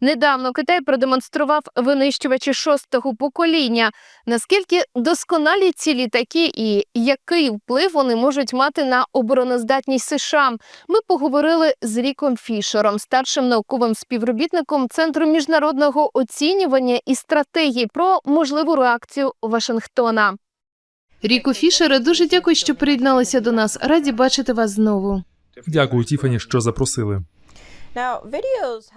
Недавно Китай продемонстрував винищувачі шостого покоління. Наскільки досконалі ці літаки і який вплив вони можуть мати на обороноздатність США? Ми поговорили з Ріком Фішером, старшим науковим співробітником Центру міжнародного оцінювання і стратегії про можливу реакцію Вашингтона. Ріко Фішере, дуже дякую, що приєдналися до нас. Раді бачити вас знову. Дякую, Тіфані, що запросили.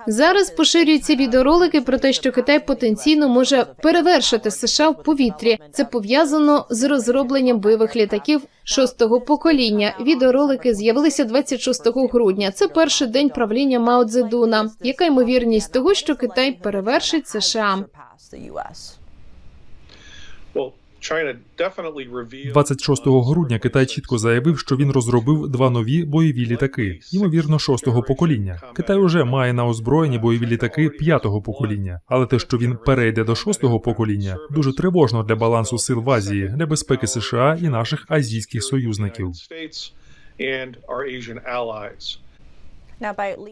Зараз поширюються відеоролики про те, що Китай потенційно може перевершити США в повітрі. Це пов'язано з розробленням бойових літаків шостого покоління. Відеоролики з'явилися 26 грудня. Це перший день правління Мао Цзедуна. Яка ймовірність того, що Китай перевершить США? 26 грудня Китай чітко заявив, що він розробив два нові бойові літаки, ймовірно, шостого покоління. Китай уже має на озброєнні бойові літаки п'ятого покоління, але те, що він перейде до шостого покоління, дуже тривожно для балансу сил в Азії, для безпеки США і наших азійських союзників.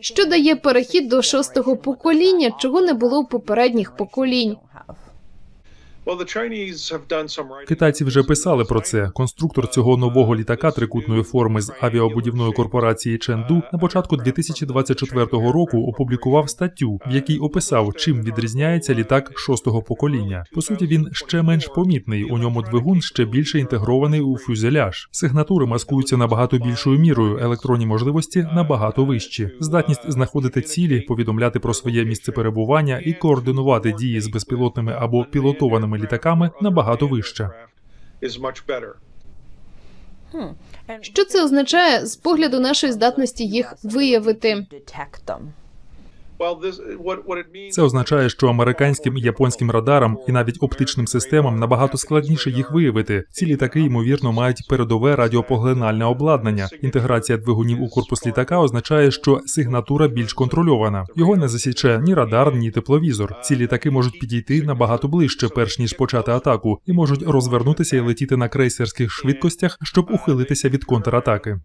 Що дає перехід до шостого покоління, чого не було в попередніх поколінь? Китайці вже писали про це. Конструктор цього нового літака трикутної форми з авіабудівної корпорації Ченду на початку 2024 року опублікував статтю, в якій описав, чим відрізняється літак шостого покоління. По суті, він ще менш помітний. У ньому двигун ще більше інтегрований у фюзеляж. Сигнатури маскуються набагато більшою мірою, електронні можливості набагато вищі. Здатність знаходити цілі, повідомляти про своє місце перебування і координувати дії з безпілотними або пілотованими літаками набагато вища. Що це означає з погляду нашої здатності їх виявити? Це означає, що американським і японським радарам і навіть оптичним системам набагато складніше їх виявити. Ці літаки ймовірно мають передове радіопоглинальне обладнання. Інтеграція двигунів у корпус літака означає, що сигнатура більш контрольована. Його не засіче ні радар, ні тепловізор. Ці літаки можуть підійти набагато ближче, перш ніж почати атаку, і можуть розвернутися і летіти на крейсерських швидкостях, щоб ухилитися від контратаки.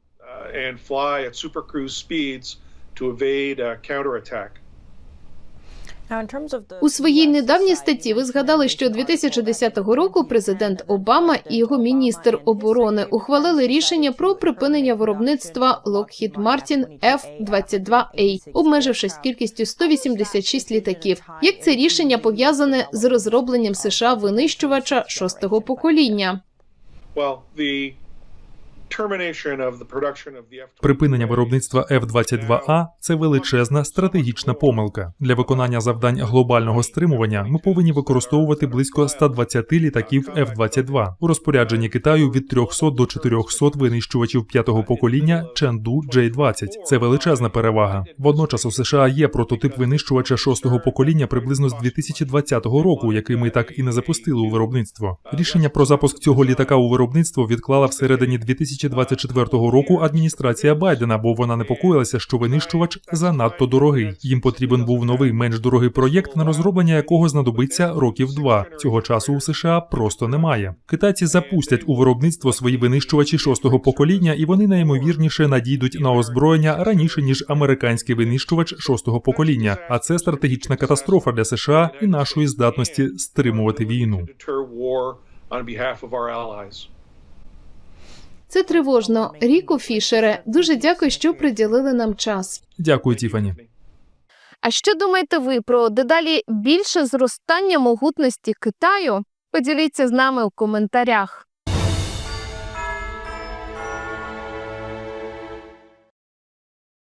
У своїй недавній статті ви згадали, що 2010 року президент Обама і його міністр оборони ухвалили рішення про припинення виробництва Lockheed Martin F-22A, обмежившись кількістю 186 літаків. Як це рішення пов'язане з розробленням США винищувача шостого покоління? Well, the Припинення виробництва F-22A – це величезна стратегічна помилка. Для виконання завдань глобального стримування ми повинні використовувати близько 120 літаків F-22 у розпорядженні Китаю від 300 до 400 винищувачів п'ятого покоління Ченду J-20. Це величезна перевага. Водночас у США є прототип винищувача шостого покоління приблизно з 2020 року, який ми так і не запустили у виробництво. Рішення про запуск цього літака у виробництво відклала всередині 2024 року адміністрація Байдена, бо вона непокоїлася, що винищувач занадто дорогий. Їм потрібен був новий, менш дорогий проєкт, на розроблення якого знадобиться років два. Цього часу у США просто немає. Китайці запустять у виробництво свої винищувачі шостого покоління, і вони найімовірніше надійдуть на озброєння раніше ніж американський винищувач шостого покоління. А це стратегічна катастрофа для США і нашої здатності стримувати війну. Це тривожно. Ріку Фішере, дуже дякую, що приділили нам час. Дякую, Тіфані. А що думаєте ви про дедалі більше зростання могутності Китаю? Поділіться з нами у коментарях.